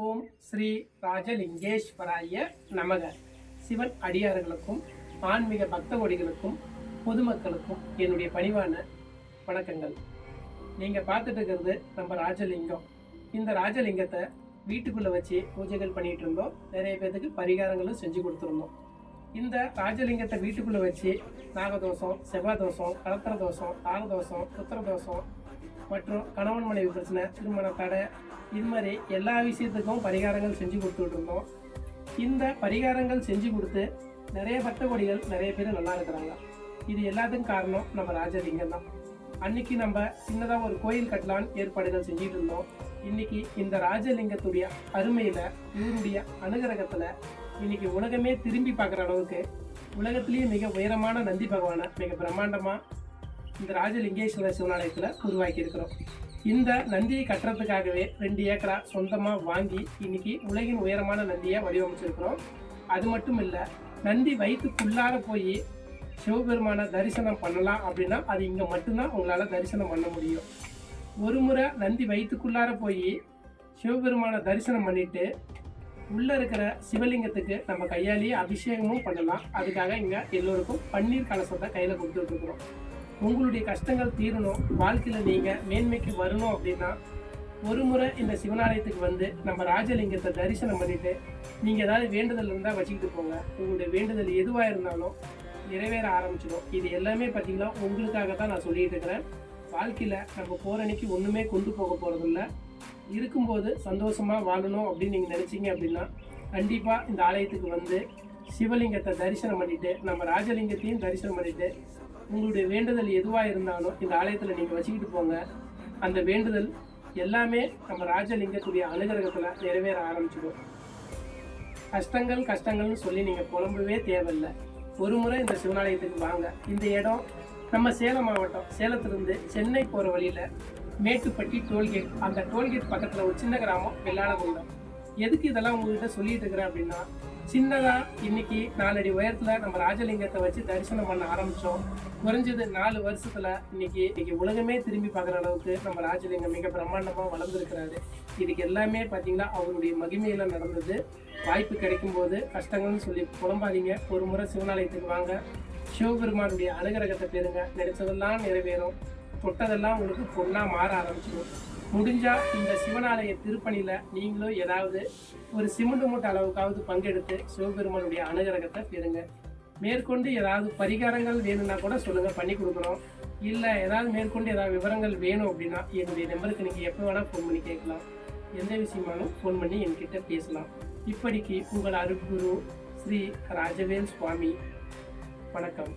ஓம் ஸ்ரீ ராஜலிங்கேஸ்வராய நமக. சிவன் அடியார்களுக்கும் ஆன்மீக பக்த கொடிகளுக்கும் பொதுமக்களுக்கும் என்னுடைய பணிவான வணக்கங்கள். நீங்கள் பார்த்துட்டு இருக்கிறது நம்ம ராஜலிங்கம். இந்த ராஜலிங்கத்தை வீட்டுக்குள்ளே வச்சு பூஜைகள் பண்ணிகிட்டு இருந்தோம். நிறைய பேர்த்துக்கு பரிகாரங்களும் செஞ்சு கொடுத்துருந்தோம். இந்த ராஜலிங்கத்தை வீட்டுக்குள்ளே வச்சு நாகதோஷம் செவ்வாய் தோஷம் கலத்திர தோஷம் தார தோஷம் புத்திர தோஷம் மற்றும் கணவன் மனைவி பிரச்சனை திருமண தடை இது மாதிரி எல்லா விஷயத்துக்கும் பரிகாரங்கள் செஞ்சு கொடுத்துட்டு இருந்தோம். இந்த பரிகாரங்கள் செஞ்சு கொடுத்து நிறைய பக்த நிறைய பேர் நல்லா இருக்கிறாங்க. இது எல்லாத்துக்கும் காரணம் நம்ம ராஜலிங்கம் தான். அன்னைக்கு நம்ம சின்னதாக ஒரு கோயில் கட்டலான்னு ஏற்பாடுகள் செஞ்சுட்டு இருந்தோம். இன்னைக்கு இந்த ராஜலிங்கத்துடைய அருமையில் இவருடைய அனுகிரகத்தில் இன்னைக்கு உலகமே திரும்பி பார்க்குற அளவுக்கு உலகத்திலேயே மிக உயரமான நந்தி பகவானை மிக பிரம்மாண்டமாக இந்த ராஜலிங்கேஸ்வரர் சிவனாலயத்துல உருவாக்கி இருக்கிறோம் இந்த நந்தியை கட்டுறதுக்காகவே ரெண்டு ஏக்கரா சொந்தமாக வாங்கி இன்னைக்கு உலகின் உயரமான நந்தியை வடிவமைச்சிருக்கிறோம். அது மட்டும் இல்லை நந்தி வயிற்றுக்குள்ளார போய் சிவபெருமானை தரிசனம் பண்ணலாம் அப்படின்னா அது இங்கே மட்டும்தான் உங்களால் தரிசனம் பண்ண முடியும். ஒரு முறை நந்தி வயிற்றுக்குள்ளார போய் சிவபெருமானை தரிசனம் பண்ணிட்டு உள்ளே இருக்கிற சிவலிங்கத்துக்கு நம்ம கையாலேயே அபிஷேகமும் பண்ணலாம். அதுக்காக இங்கே எல்லோருக்கும் பன்னீர் கலசத்தை கையில் கொடுத்துட்ருக்குறோம் உங்களுடைய கஷ்டங்கள் தீரணும். வாழ்க்கையில் நீங்கள் மேன்மைக்கு வரணும் அப்படின்னா ஒரு முறை இந்த சிவனாலயத்துக்கு வந்து நம்ம ராஜலிங்கத்தை தரிசனம் பண்ணிட்டு நீங்கள் ஏதாவது வேண்டுதல் இருந்தால் வச்சுக்கிட்டு போங்க. உங்களுடைய வேண்டுதல் எதுவாக இருந்தாலும் நிறைவேற ஆரம்பிச்சிடும். இது எல்லாமே பார்த்தீங்கன்னா உங்களுக்காக தான் நான் சொல்லிட்டு இருக்கிறேன். வாழ்க்கையில் நம்ம போகிறனைக்கு அன்னைக்கு கொண்டு போக போகிறதில்ல இருக்கும்போது சந்தோஷமாக வாழணும் அப்படின்னு நீங்கள் நினச்சிங்க அப்படின்னா கண்டிப்பாக இந்த ஆலயத்துக்கு வந்து சிவலிங்கத்தை தரிசனம் பண்ணிவிட்டு நம்ம ராஜலிங்கத்தையும் தரிசனம் பண்ணிட்டு உங்களுடைய வேண்டுதல் எதுவாக இருந்தாலும் இந்த ஆலயத்தில் நீங்கள் வச்சுக்கிட்டு போங்க. அந்த வேண்டுதல் எல்லாமே நம்ம ராஜலிங்கத்துடைய அனுகிரகத்தில் நிறைவேற ஆரம்பிச்சிடும். கஷ்டங்கள் கஷ்டங்கள்னு சொல்லி நீங்கள் புலம்பவே தேவையில்லை. ஒரு முறை இந்த சிவனாலயத்துக்கு வாங்க. இந்த இடம் நம்ம சேலம் மாவட்டம். சேலத்திலிருந்து சென்னை போகிற வழியில் மேட்டுப்பட்டி டோல்கேட். அந்த டோல்கேட் பக்கத்தில் ஒரு சின்ன கிராமம் வெள்ளாளகுண்டம் எதுக்கு இதெல்லாம் உங்ககிட்ட சொல்லிட்டு இருக்கிறேன் அப்படின்னா சின்னதாக இன்னைக்கு நாலடி உயரத்தில் நம்ம ராஜலிங்கத்தை வச்சு தரிசனம் பண்ண ஆரம்பித்தோம் குறைஞ்சது நாலு வருஷத்தில் இன்னைக்கு இன்னைக்கு உலகமே திரும்பி பார்க்குற அளவுக்கு நம்ம ராஜலிங்கம் மிக பிரம்மாண்டமாக வளர்ந்துருக்கிறாரு. இதுக்கு எல்லாமே பார்த்தீங்கன்னா அவருடைய மகிமையில் நடந்தது. வாய்ப்பு கிடைக்கும் போது கஷ்டங்கள்னு சொல்லி புலம்பாதீங்க. ஒரு முறை சிவனாலயத்துக்கு வாங்க. சிவபெருமானுடைய அனுகிரகத்தை பெறுங்க. நினைச்சதெல்லாம் நிறைவேறும். தொட்டதெல்லாம் உங்களுக்கு பொண்ணாக மாற ஆரம்பிச்சிடும் முடிஞ்சால் இந்த சிவனாலய திருப்பணியில் நீங்களும் ஏதாவது ஒரு சிமெண்ட் மூட்டை அளவுக்காவது பங்கெடுத்து சிவபெருமானுடைய அனுகிரகத்தை பெறுங்க. மேற்கொண்டு ஏதாவது பரிகாரங்கள் வேணும்னா கூட சொல்லுங்கள் பண்ணி கொடுக்குறோம். இல்லை ஏதாவது மேற்கொண்டு ஏதாவது விவரங்கள் வேணும் அப்படின்னா என்னுடைய நம்பருக்கு நீங்கள் எப்போ வேணால் ஃபோன் பண்ணி கேட்கலாம். எந்த விஷயமாலும் ஃபோன் பண்ணி என்கிட்ட பேசலாம். இப்படிக்கு உங்கள் அருட்குரு ஸ்ரீ ராஜவேல் சுவாமி. வணக்கம்.